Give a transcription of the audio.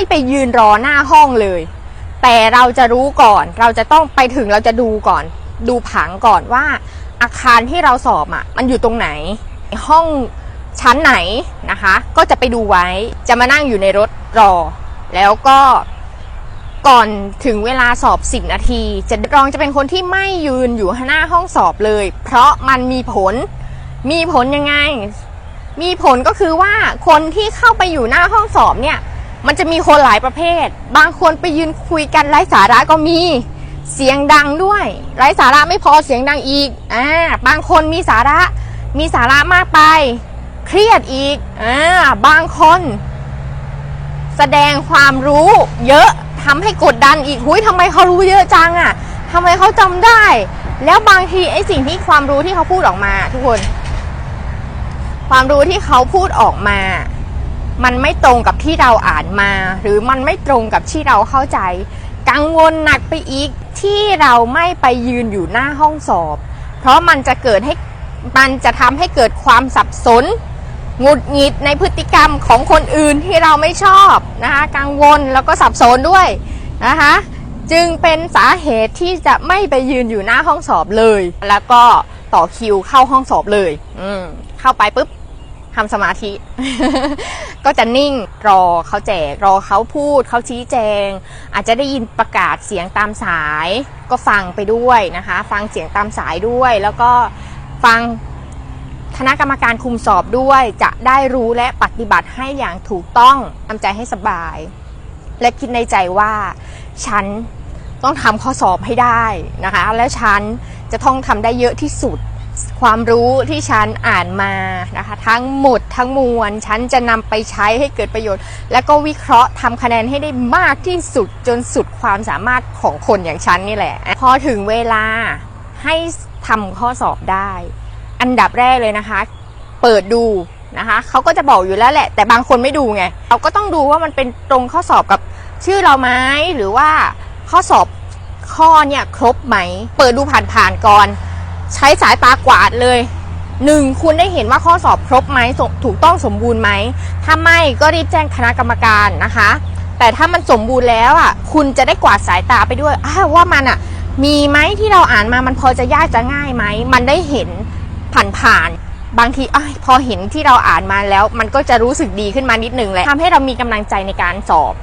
ไม่ไปยืนรอหน้าห้องเลย แต่เราจะรู้ก่อน เราจะต้องไปถึงเราจะดูก่อน ดูผังก่อนว่า อาคารที่เราสอบอะ มันอยู่ตรงไหน ห้องชั้นไหนนะคะ ก็จะไปดูไว้ จะมานั่งอยู่ในรถรอ แล้วก็ก่อนถึงเวลาสอบ 10 นาที จะรองจะเป็นคนที่ไม่ยืนอยู่หน้าห้องสอบเลย เพราะมันมีผล มีผลยังไง มีผลก็คือว่าคนที่เข้าไปอยู่หน้าห้องสอบเนี่ย มันจะมีคนหลายประเภท บางคนไปยืนคุยกันไร้สาระก็มี เสียงดังด้วย ไร้สาระไม่พอเสียงดังอีก อ่า บางคนมีสาระ มีสาระมากไป เครียดอีก อ่า บางคน แสดงความรู้ เยอะทำให้กดดันอีก หุยทำไมเขารู้เยอะจังอะ่ะทำไมเขาจำได้ แล้วบางทีไอ้สิ่งที่ความรู้ที่เขาพูดออกมา ทุกคน ความรู้ที่เขาพูดออกมา มันไม่ตรงกับที่เราอ่านมา หรือมันไม่ตรงกับที่เราเข้าใจ กังวลหนักไปอีกที่เราไม่ไปยืนอยู่หน้าห้องสอบ เพราะมันจะเกิดให้มันจะทำให้เกิดความสับสนหงุดหงิดในพฤติกรรมของคนอื่นที่เราไม่ชอบนะคะกังวลแล้วก็สับสนด้วยนะคะจึงเป็นสาเหตุที่จะไม่ไปยืนอยู่หน้าห้องสอบเลย แล้วก็ต่อคิวเข้าห้องสอบเลย อืมเข้าไปปุ๊บ ทำสมาธิ ก็จะนิ่งรอเขาแจกรอเขาพูดเขาชี้แจง อาจจะได้ยินประกาศเสียงตามสาย ก็ฟังไปด้วยนะคะ ฟังเสียงตามสายด้วย แล้วก็ฟังคณะกรรมการคุมสอบด้วยจะได้รู้และปฏิบัติให้อย่างถูกต้องทำใจให้สบาย และคิดในใจว่า ฉันต้องทำข้อสอบให้ได้นะคะ และฉันจะต้องทำได้เยอะที่สุด ความรู้ที่ฉันอ่านมานะคะทั้งหมดทั้งมวลฉันจะนำไปใช้ให้เกิดประโยชน์ และก็วิเคราะห์ทำคะแนนให้ได้มากที่สุดจนสุดความสามารถของคนอย่างฉันนี่แหละ พอถึงเวลาให้ทำข้อสอบได้ อันดับแรกเลยนะคะ เปิดดูนะคะเขาก็จะบอกอยู่แล้วแหละ แต่บางคนไม่ดูไงเราก็ต้องดูว่ามันเป็นตรงข้อสอบกับชื่อเราไหมหรือว่าข้อสอบข้อเนี่ยครบไหม เปิดดูผ่านๆก่อน ใช้สายตากวาดเลยหนึ่งคุณได้เห็นว่าข้อสอบครบไหมถูกต้องสมบูรณ์ไหมถ้าไม่ก็รีบแจ้งคณะกรรมการนะคะ แต่ถ้ามันสมบูรณ์แล้วอะคุณจะได้กวาดสายตาไปด้วยว่ามันอะมีไหมที่เราอ่านมามันพอจะยากจะง่ายไหมมันได้เห็นผ่านๆบางทีอพอเห็นที่เราอ่านมาแล้ว มันก็จะรู้สึกดีขึ้นมานิดนึงแหละทำให้เรามีกำลังใจในการสอบ